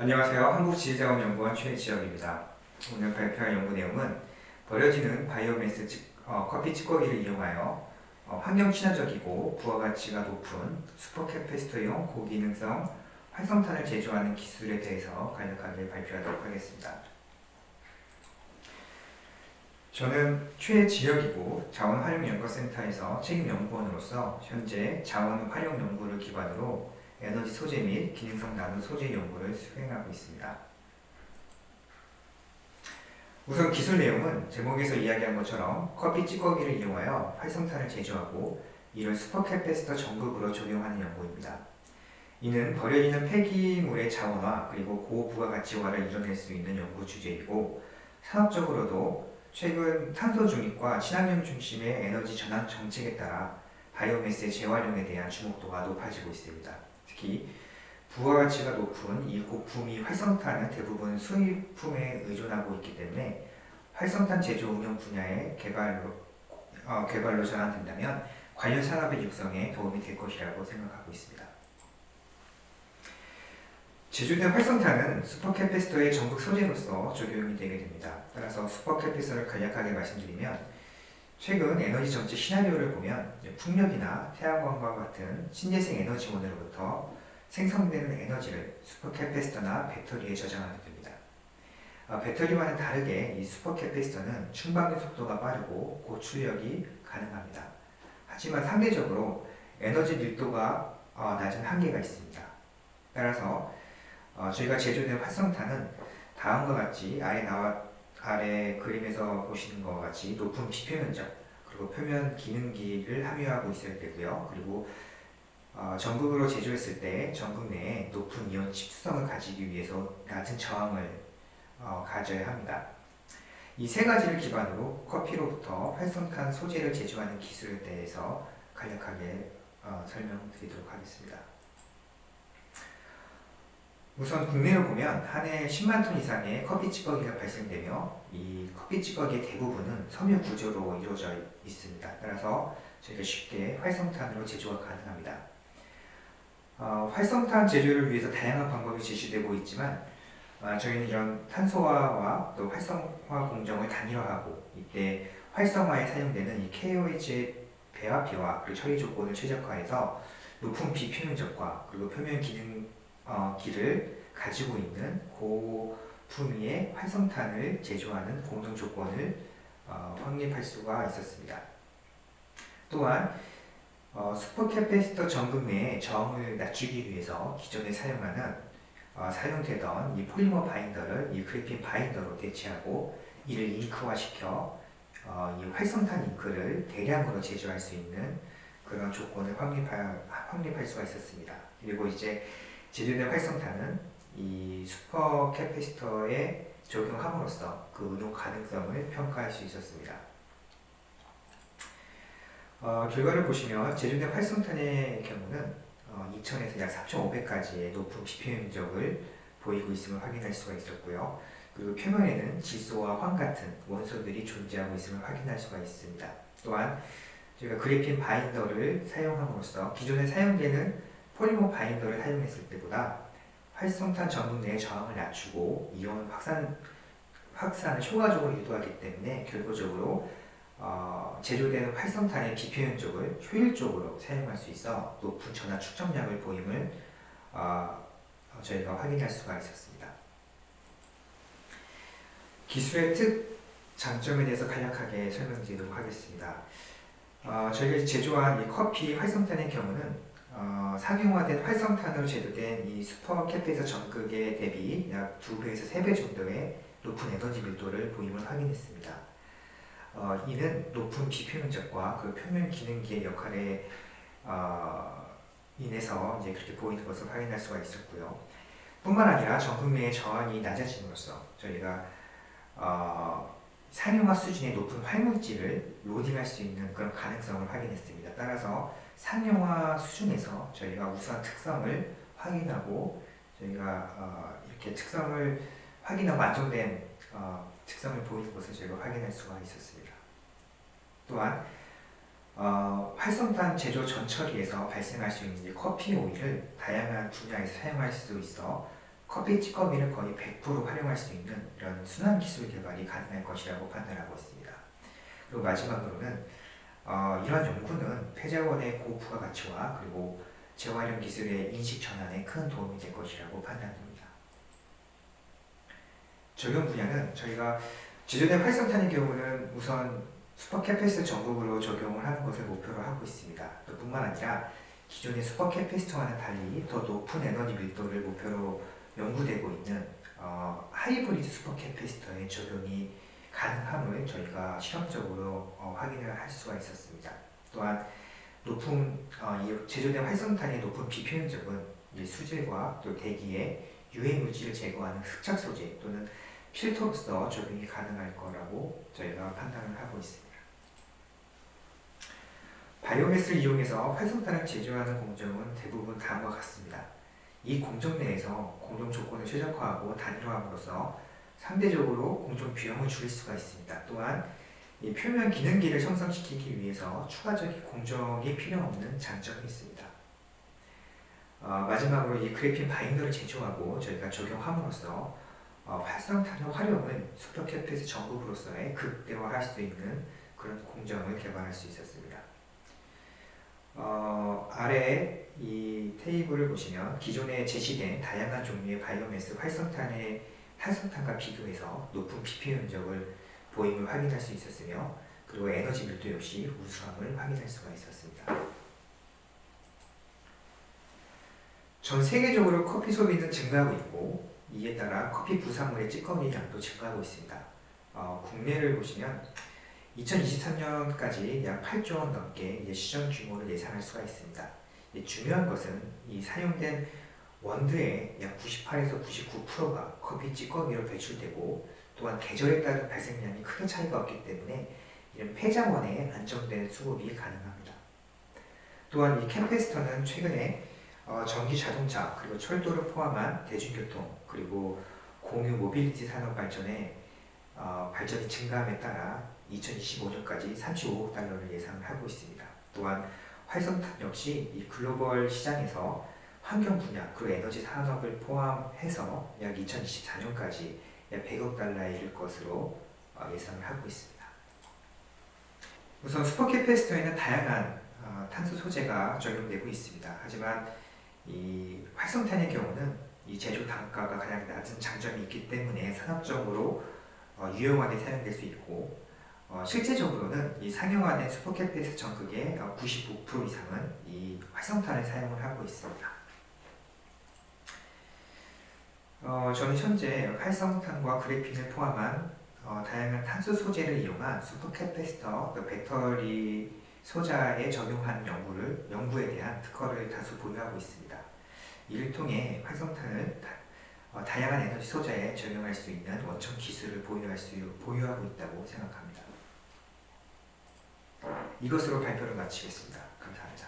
안녕하세요. 한국지질자원연구원 최지혁입니다. 오늘 발표할 연구 내용은 버려지는 바이오매스 찌- 어, 커피 찌꺼기를 이용하여 어, 환경 친화적이고 부하가치가 높은 슈퍼캐패시터용 고기능성 활성탄을 제조하는 기술에 대해서 간략하게 발표하도록 하겠습니다. 저는 최지혁이고 자원활용연구센터에서 책임연구원으로서 현재 자원활용 연구를 기반으로 에너지 소재 및 기능성 나노 소재 연구를 수행하고 있습니다. 우선 기술 내용은 제목에서 이야기한 것처럼 커피 찌꺼기를 이용하여 활성탄을 제조하고 이를 슈퍼캐패시터 전극으로 적용하는 연구입니다. 이는 버려지는 폐기물의 자원화 그리고 고부가가치화를 이뤄낼 수 있는 연구 주제이고 산업적으로도 최근 탄소 중립과 친환경 중심의 에너지 전환 정책에 따라 바이오매스의 재활용에 대한 주목도가 높아지고 있습니다. 특히 부가가치가 높은 이 고품위 활성탄은 대부분 수입품에 의존하고 있기 때문에 활성탄 제조 운영 분야의 개발로 어, 개발로 전환된다면 관련 산업의 육성에 도움이 될 것이라고 생각하고 있습니다. 제조된 활성탄은 슈퍼캐패시터의 전극 소재로서 적용이 되게 됩니다. 따라서 슈퍼캐패시터를 간략하게 말씀드리면 최근 에너지 정책 시나리오를 보면 풍력이나 태양광과 같은 신재생 에너지원으로부터 생성되는 에너지를 슈퍼캐패시터나 배터리에 저장하게 됩니다. 아, 배터리와는 다르게 이 슈퍼캐패시터는 충방의 속도가 빠르고 고출력이 가능합니다. 하지만 상대적으로 에너지 밀도가 어, 낮은 한계가 있습니다. 따라서 어, 저희가 제조된 활성탄은 다음과 같이 아래 나와 아래 그림에서 보시는 것과 같이 높은 비표면적 그리고 표면 기능기를 함유하고 있어야 되고요. 그리고 어, 전극으로 제조했을 때 전극 내에 높은 이온 집수성을 가지기 위해서 낮은 저항을 어, 가져야 합니다. 이 세 가지를 기반으로 커피로부터 활성탄 소재를 제조하는 기술에 대해서 간략하게 어, 설명드리도록 하겠습니다. 우선 국내로 보면 한 해 10만 톤 이상의 커피 찌꺼기가 발생되며 이 커피 찌꺼기의 대부분은 섬유 구조로 이루어져 있습니다. 따라서 저희가 쉽게 활성탄으로 제조가 가능합니다. 어, 활성탄 제조를 위해서 다양한 방법이 제시되고 있지만 어, 저희는 이런 탄소화와 또 활성화 공정을 단일화하고 이때 활성화에 사용되는 이 KOH의 배합비와 그리고 처리 조건을 최적화해서 높은 비표면적과 그리고 표면 기능 어, 기를 가지고 있는 고품위의 활성탄을 제조하는 공정 조건을 어, 확립할 수가 있었습니다. 또한 어, 슈퍼캐패시터 전극 내의 저항을 낮추기 위해서 기존에 사용하는 어, 사용되던 이 폴리머 바인더를 이 그래핀 바인더로 대체하고 이를 잉크화시켜 어, 이 활성탄 잉크를 대량으로 제조할 수 있는 그런 조건을 확립할, 확립할 수가 있었습니다. 그리고 이제 제조된 활성탄은 이 슈퍼 캐패시터에 적용함으로써 그 운용 가능성을 평가할 수 있었습니다. 어, 결과를 보시면 제조된 활성탄의 경우는 어, 2000에서 약 3,500까지의 높은 비표면적을 보이고 있음을 확인할 수가 있었고요. 그리고 표면에는 질소와 황 같은 원소들이 존재하고 있음을 확인할 수가 있습니다. 또한 저희가 그래핀 바인더를 사용함으로써 기존에 사용되는 폴리머 바인더를 사용했을 때보다 활성탄 전분 내의 저항을 낮추고 이온 확산 확산을 효과적으로 유도하기 때문에 결과적으로 어, 제조되는 활성탄의 비표 면적을 효율적으로 사용할 수 있어 높은 전압 축적량을 보임을 어, 어, 저희가 확인할 수가 있었습니다. 기술의 특 장점에 대해서 간략하게 설명드리도록 하겠습니다. 어, 저희가 제조한 이 커피 활성탄의 경우는 어, 상용화된 활성탄으로 제조된 이 슈퍼 캐페에서 전극에 대비 약 2배에서 3배 정도의 높은 에너지 밀도를 보임을 확인했습니다. 어, 이는 높은 비표면적과 그 표면 기능기의 역할에 어, 인해서 이제 그렇게 보이는 것을 확인할 수가 있었고요. 뿐만 아니라 전극 내의 저항이 낮아짐으로써 저희가 어, 상용화 수준의 높은 활물질을 로딩할 수 있는 그런 가능성을 확인했습니다. 따라서 상용화 수준에서 저희가 우수한 특성을 확인하고 저희가 어, 이렇게 특성을 확인하고 안정된 어, 특성을 보이는 것을 저희가 확인할 수가 있었습니다. 또한 어, 활성탄 제조 전처리에서 발생할 수 있는 이 커피 오일을 다양한 분야에서 사용할 수 있어 커피 찌꺼기를 거의 100% 활용할 수 있는 이런 순환 기술 개발이 가능할 것이라고 판단하고 있습니다. 그리고 마지막으로는 어, 이런 연구는 폐자원의 고부가 가치와 그리고 재활용 기술의 인식 전환에 큰 도움이 될 것이라고 판단됩니다. 적용 분야는 저희가 제조된 활성탄의 경우는 우선 슈퍼캐패시터 전국으로 적용을 하는 것을 목표로 하고 있습니다. 또 뿐만 아니라 기존의 슈퍼캐패시터와는 달리 더 높은 에너지 밀도를 목표로 연구되고 있는 어, 하이브리드 슈퍼캐패시터의 적용이 가능함을 저희가 실험적으로 어, 확인을 할 수가 있었습니다. 또한 높은 어, 이 제조된 활성탄의 높은 비표면적은 이 수질과 또 대기에 유해 물질을 제거하는 흡착 소재 또는 필터로서 적용이 가능할 거라고 저희가 판단을 하고 있습니다. 바이오매스를 이용해서 활성탄을 제조하는 공정은 대부분 다음과 같습니다. 이 공정 내에서 공정 조건을 최적화하고 단일화함으로써 상대적으로 공정 비용을 줄일 수가 있습니다. 또한 이 표면 기능기를 형성시키기 위해서 추가적인 공정이 필요 없는 장점이 있습니다. 어, 마지막으로 이 그래핀 바인더를 제조하고 저희가 적용함으로써 어, 활성탄의 활용을 슈퍼캐패스 전국으로서의 극대화할 수 있는 그런 공정을 개발할 수 있었습니다. 어, 아래 이 테이블을 보시면 기존에 제시된 다양한 종류의 바이오매스 활성탄의 활성탄과 비교해서 높은 PPM 면적을 보임을 확인할 수 있었으며 그리고 에너지 밀도 역시 우수함을 확인할 수가 있었습니다. 전 세계적으로 커피 소비는 증가하고 있고 이에 따라 커피 부산물의 찌꺼기 양도 증가하고 있습니다. 어, 국내를 보시면 2023년까지 약 8조 원 넘게 시장 규모를 예상할 수가 있습니다. 이 중요한 것은 이 사용된 원두의 약 98에서 99%가 커피 찌꺼기로 배출되고 또한 계절에 따른 발생량이 크게 차이가 없기 때문에 이런 폐자원에 안정된 수급이 가능합니다. 또한 이 캠페스터는 최근에 어, 전기 자동차 그리고 철도를 포함한 대중교통 그리고 공유 모빌리티 산업 발전에 어, 발전이 증가함에 따라 2025년까지 35억 달러를 예상하고 있습니다. 또한 활성탄 역시 이 글로벌 시장에서 환경 분야 그리고 에너지 산업을 포함해서 약 2024년까지 약 100억 달러에 이를 것으로 어, 예상을 하고 있습니다. 우선 슈퍼캐패시터에는 다양한 어, 탄소 소재가 적용되고 있습니다. 하지만 이 활성탄의 경우는 이 제조 단가가 가장 낮은 장점이 있기 때문에 산업적으로 어, 유용하게 사용될 수 있고 어, 실제적으로는 이 상용화된 슈퍼캐패스 전극의 95% 이상은 이 활성탄을 사용을 하고 있습니다. 어, 저는 현재 활성탄과 그래핀을 포함한 어, 다양한 탄소 소재를 이용한 슈퍼캐패시터 또 배터리 소자에 적용한 연구를 연구에 대한 특허를 다수 보유하고 있습니다. 이를 통해 활성탄을 다, 어, 다양한 에너지 소자에 적용할 수 있는 원천 기술을 보유할 수 보유하고 있다고 생각합니다. 이것으로 발표를 마치겠습니다. 감사합니다.